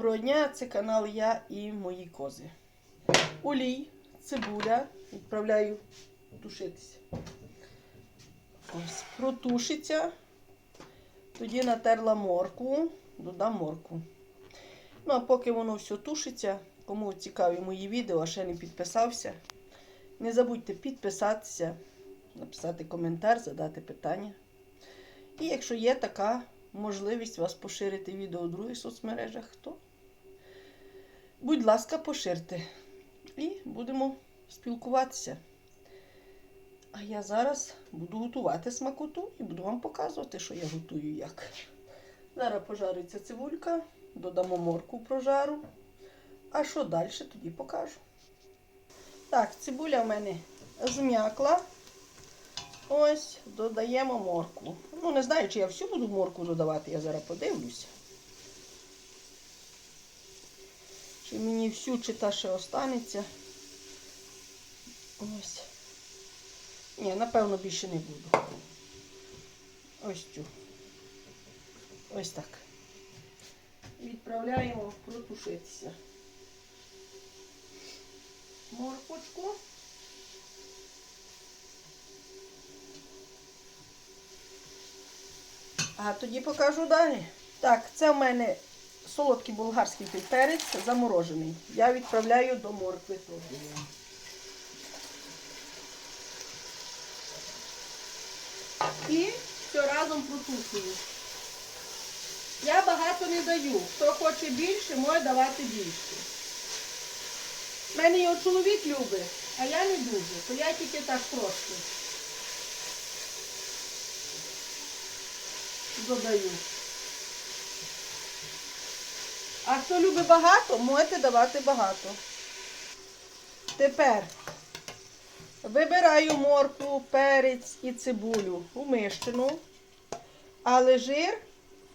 Доброго дня, це канал Я і мої кози. Олій, цибуля. Відправляю тушитися. Ось, протушиться. Тоді натерла моркву, додам моркву. Ну, а поки воно все тушиться, кому цікаві мої відео, а ще не підписався, не забудьте підписатися, написати коментар, задати питання. І якщо є така можливість вас поширити відео у других соцмережах, то, будь ласка, поширте. І будемо спілкуватися. А я зараз буду готувати смакоту і буду вам показувати, що я готую як. Зараз пожариться цибулька, додамо морку прожару. А що далі, тоді покажу. Так, цибуля в мене зм'якла. Ось, додаємо моркву. Ну, не знаю, чи я всю буду моркву додавати, я зараз подивлюся. Чи мені всю, чи та ще останеться. Ось. Ні, напевно, більше не буду. Ось цю. Ось так. Відправляємо протушитися. Морквочку. А тоді покажу далі. Так, це в мене солодкий болгарський перець заморожений. Я відправляю до моркви. І все разом протушую. Я багато не даю. Хто хоче більше, може давати більше. У мене його чоловік любить, а я не дуже, то я тільки так трошки. додаю. А хто любить багато, можете давати багато. Тепер вибираю моркву, перець і цибулю умищену, але жир,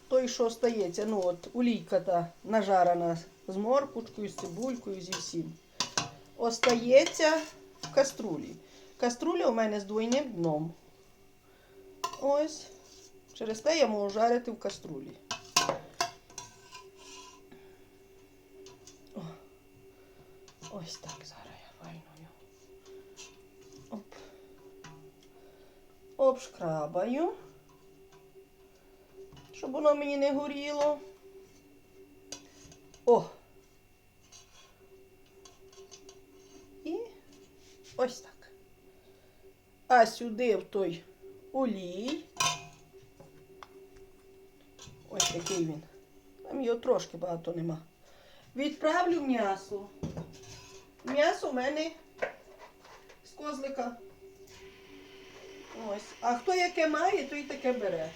той, що стається, ну от олійка та нажарена з морквочкою, з цибулькою, зі всім, остається в каструлі. Каструля у мене з двойним дном. Ось. Через те я можу жарити в каструлі. Ось так зараз я файною. Оп. Обшкрабаю, щоб воно мені не горіло. О! І ось так. А сюди в той олій. Ось такий він. Там його трошки багато нема. Відправлю м'ясо. М'ясо в мене з козлика. Ось. А хто яке має, той таке бере.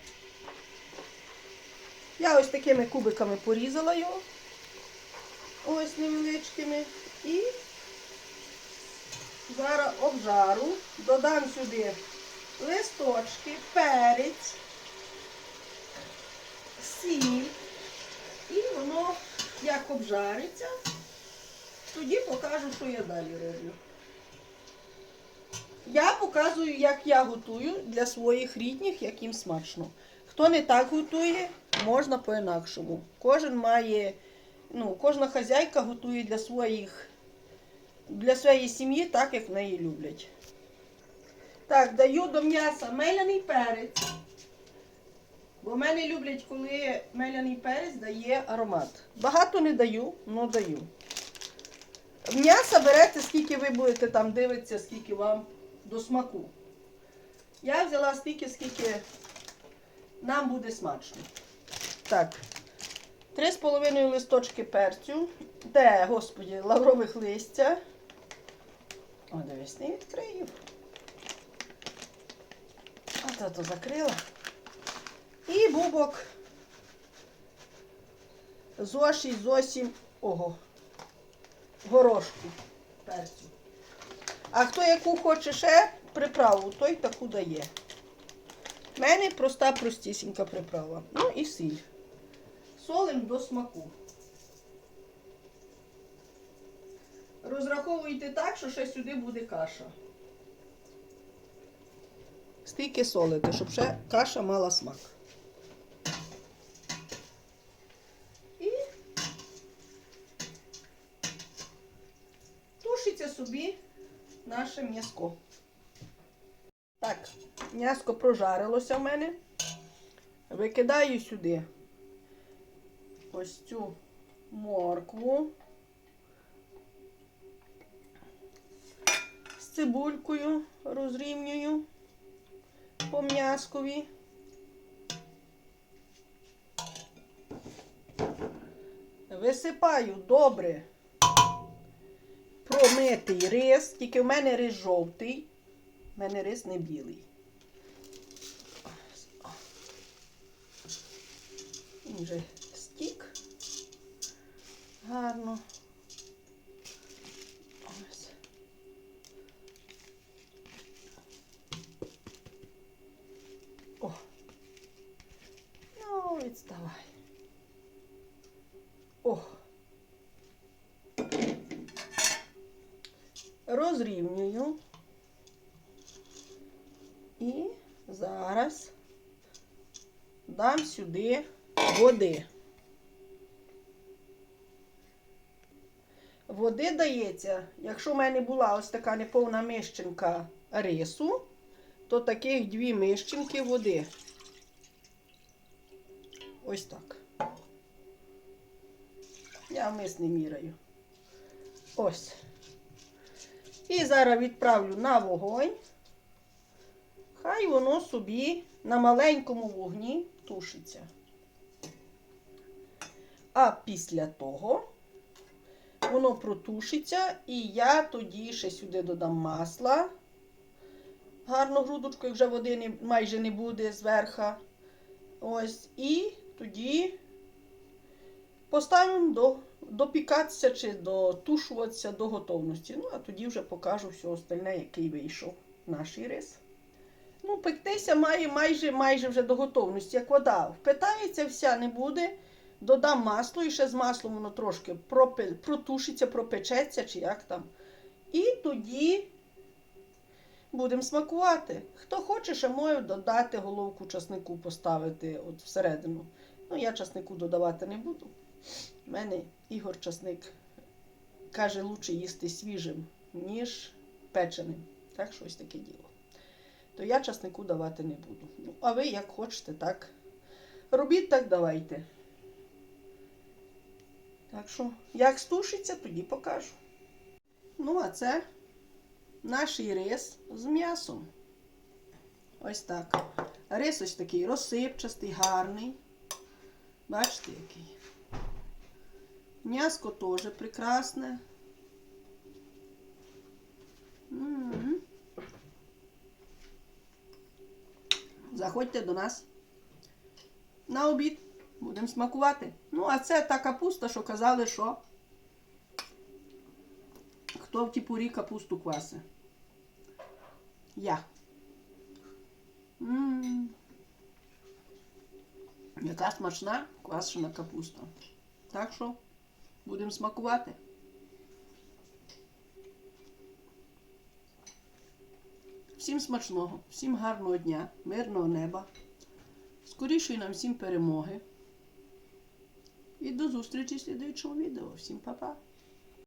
Я ось такими кубиками порізала його. Ось невеличкими. І зараз обжару. Додам сюди листочки, перець сіль. І воно як обжариться, тоді покажу, що я далі роблю. Я показую, як я готую для своїх рідних, як їм смачно. Хто не так готує, можна по-інакшому. Кожен має, ну, кожна хазяйка готує для своїх, для своєї сім'ї так, як в неї люблять. Так, даю до м'яса меляний перець. Бо мене люблять, коли меляний перець дає аромат. Багато не даю, але даю. М'яса берете, скільки ви будете там дивитися, скільки вам до смаку. Я взяла стільки, скільки нам буде смачно. Так, 3,5 листочки перцю. Де, господі, лаврових листя. О, дивись, не відкрию. А то то закрила. І бубок зоші зовсім ого, горошку перцю. А хто яку хоче ще приправу, той таку дає. У мене проста простісінька приправа. Ну і сіль. Солим до смаку. Розраховуйте так, що ще сюди буде каша. Стільки солити, щоб ще каша мала смак. Наше м'яско. Так, м'яско прожарилося в мене. Викидаю сюди ось цю моркву з цибулькою розрівнюю по м'яскові. Висипаю добре промитий рис, тільки в мене рис жовтий, в мене рис не білий. Він вже стік. Гарно. Розрівнюю. І зараз дам сюди води. Води дається, якщо в мене була ось така неповна мищенка рису, то таких дві мищенки води. Ось так. Я вмис не міряю. Ось. І зараз відправлю на вогонь. Хай воно собі на маленькому вогні тушиться. А після того воно протушиться, і я тоді ще сюди додам масла. Гарну грудочку, як вже води майже не буде зверха. Ось. І тоді поставимо до, допікатися чи дотушуватися до готовності. Ну, а тоді вже покажу все остальне, який вийшов наш рис. Ну, пектися має майже майже вже до готовності, як вода. Впитається вся не буде. Додам масло і ще з маслом воно трошки протушиться, пропечеться, чи як там. І тоді будемо смакувати. Хто хоче, ще може додати головку часнику, поставити от всередину. Ну, я часнику додавати не буду. У мене Ігор часник каже, лучше їсти свіжим, ніж печеним. Так, щось таке діло. То я часнику давати не буду. Ну, а ви як хочете, так. Робіть так, давайте. Так що, як стушиться, тоді покажу. Ну, а це наш рис з м'ясом. Ось так. Рис ось такий розсипчастий, гарний. Бачите, який. М'яско теж прекрасне. М-м. Заходьте до нас на обід. Будемо смакувати. Ну, а це та капуста, що казали, що хто в тіпурі капусту кваси? Я. М-м. Яка смачна квашена капуста. Так що будемо смакувати. Всім смачного, всім гарного дня, мирного неба. Скорішої нам всім перемоги. І до зустрічі в слідуючому відео. Всім па-па!